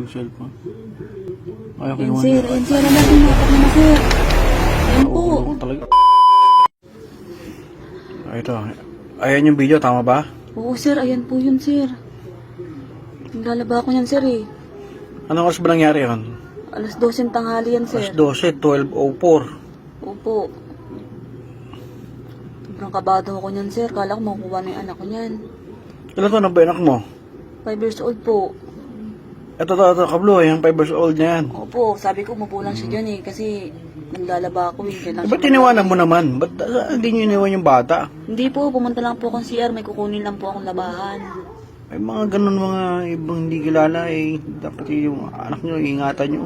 Full cellphone. Ayaw ko Ayan yung sir, ayan sir, alam natin nakap na na sir. Ayan po. Oo, talaga. Ah, ito. Ayan yung video, tama ba? Oo sir, ayan po yun sir. Naglalaba ko yan sir eh. Anong oras ba nangyari yun? Alas 12 ng tanghali yan Alas sir. 12, 12.04. Opo. Sobrang kabado ako niyan sir. Kala ko makukuha na yung anak ko niyan. Ilan to na ba yung anak mo? 5 years old po. Ito, ito, ito, kablo, yung 5 years old na yan. Opo, sabi ko umupo lang siya dyan eh. Kasi naglalaba ako eh. Kailangan Eh, ba't tiniwanan mo naman? Ba't ah, hindi nyo iniwan yung bata? Hindi po, pumunta lang po akong CR. May kukunin lang po akong labahan. Ay mga ganun mga ibang hindi kilala eh. Dapat yung anak nyo, ingatan nyo.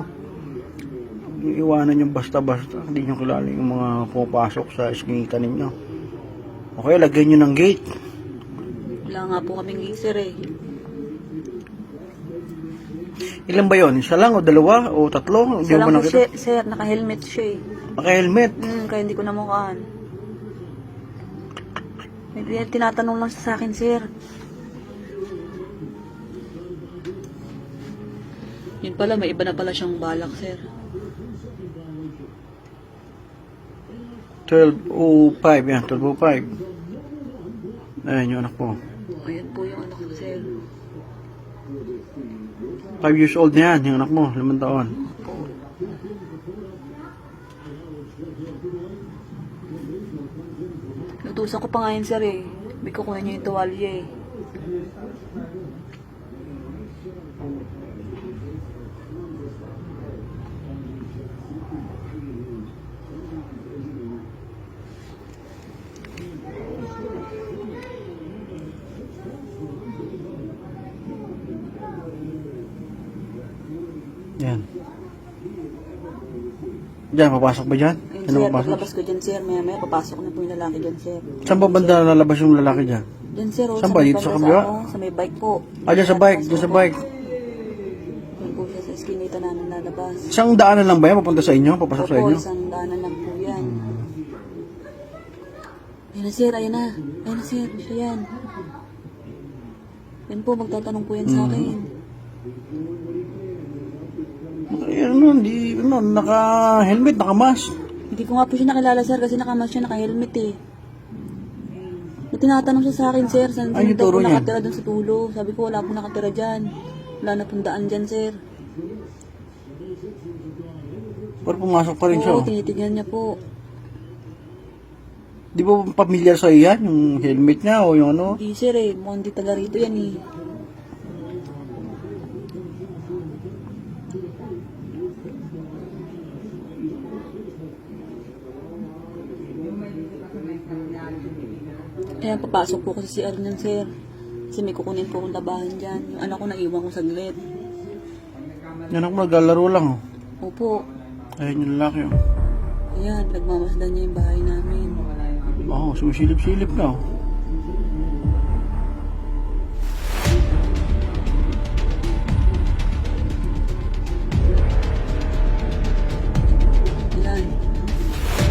Yung Iwanan nyo basta-basta. Hindi nyo kilala yung mga pumapasok sa eskinita ninyo. Okay, lagyan nyo ng gate. Wala nga po kaming laser eh. Ilan ba yon? Isa lang o dalawa o tatlo? Hindi Isa mo lang po nakita? siya, sir. Naka-helmet siya eh. Naka-helmet. Hmm, kaya hindi ko namukhaan. May tinatanong lang siya sa akin, sir. Yun pala, may iba na pala siyang balak, sir. 12.05 yan, 12.05. Ayan yung anak ko. Ayan po yung anak ko, sir. 5 years old na yan, yung anak mo, 5 taon. Lutusan ko pa nga sir eh. May kukuha niya yung tuwalya eh. Yan. Diyan, papasok ba dyan? Ayun, Ano sir, papasok? paglabas ko dyan, sir. Maya maya, papasok na po yung lalaki dyan, sir. Saan ba banda lalabas yung lalaki dyan? Dyan, sir. oh, Saan ba? may Dito sa banda kabila? ano, Sa may bike po. Ah, dyan sa bike, dyan sa bike. Yan po siya sa eskinita namin lalabas. Isang daanan lang ba yan? Papunta sa inyo? Papasok sa Opo, inyo? isang daanan lang po yan. Ayan na sir, ayan na. Ayan na sir, siya yan. Yan po, magtatanong po yan sa akin. Ano, di, ano, naka-helmet, naka-mask. Hindi ko nga po siya nakilala sir kasi nakamas siya, naka-helmet eh. May tinatanong siya sa akin sir, saan Ay, saan daw po niya. nakatira dun sa tulo. Sabi ko wala po nakatira dyan. Wala na pong daan dyan sir. Pero pumasok pa rin siya. Oo, oh. tinitignan niya po. Di ba pamilyar sa yan? Yung helmet niya o yung ano? Hindi sir eh, mukhang di taga rito yan eh. Kaya papasok po kasi si Arnan sir. Kasi may kukunin po akong labahan dyan. Yung anak ko naiwan ko saglit. Yan ako naglalaro lang. Oh. Opo. Ayun yung lalaki. Oh. Ayan, nagmamasdan niya yung bahay namin. Oo, oh, sumisilip-silip na. Oh. Ayan.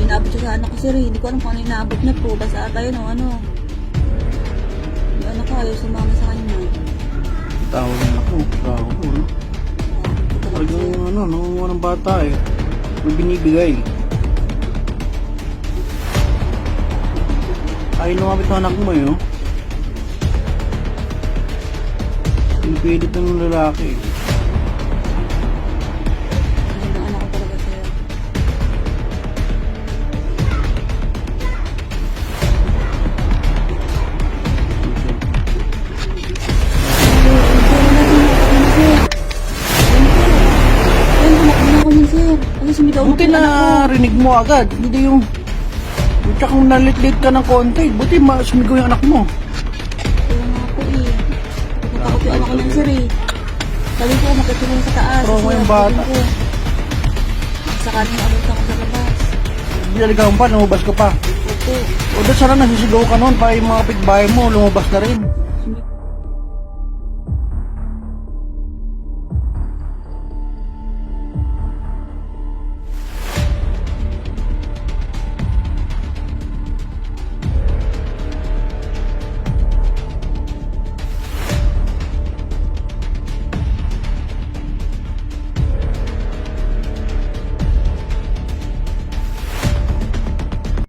Inaabot siya sa anak ko sir eh. Hindi ko alam kung ano inaabot niya po. Basta ata yun o ano. Ayaw sumama sa kanya. Tawag ng ako. Tawag ko. No? Talagang ano, nangunguha ng bata eh. May binibigay. Ay, lumapit ng anak mo eh. Oh. Pinipilit ng lalaki. Ayun Buti na rinig mo agad. Hindi yung... Tsaka kung nalit-lit ka ng konti. Buti ma sumigaw yung anak mo. Kaya nga po eh. Natakot yung anak ko nun sir eh. Sabi ko, makitulong sa taas. Mo yung bata. ko. Sakaling abot ako sa labas. Niligawan pa, lumabas ka pa. Opo. O doon sana nasisigaw ka noon para yung mga pitbahay mo lumabas na rin.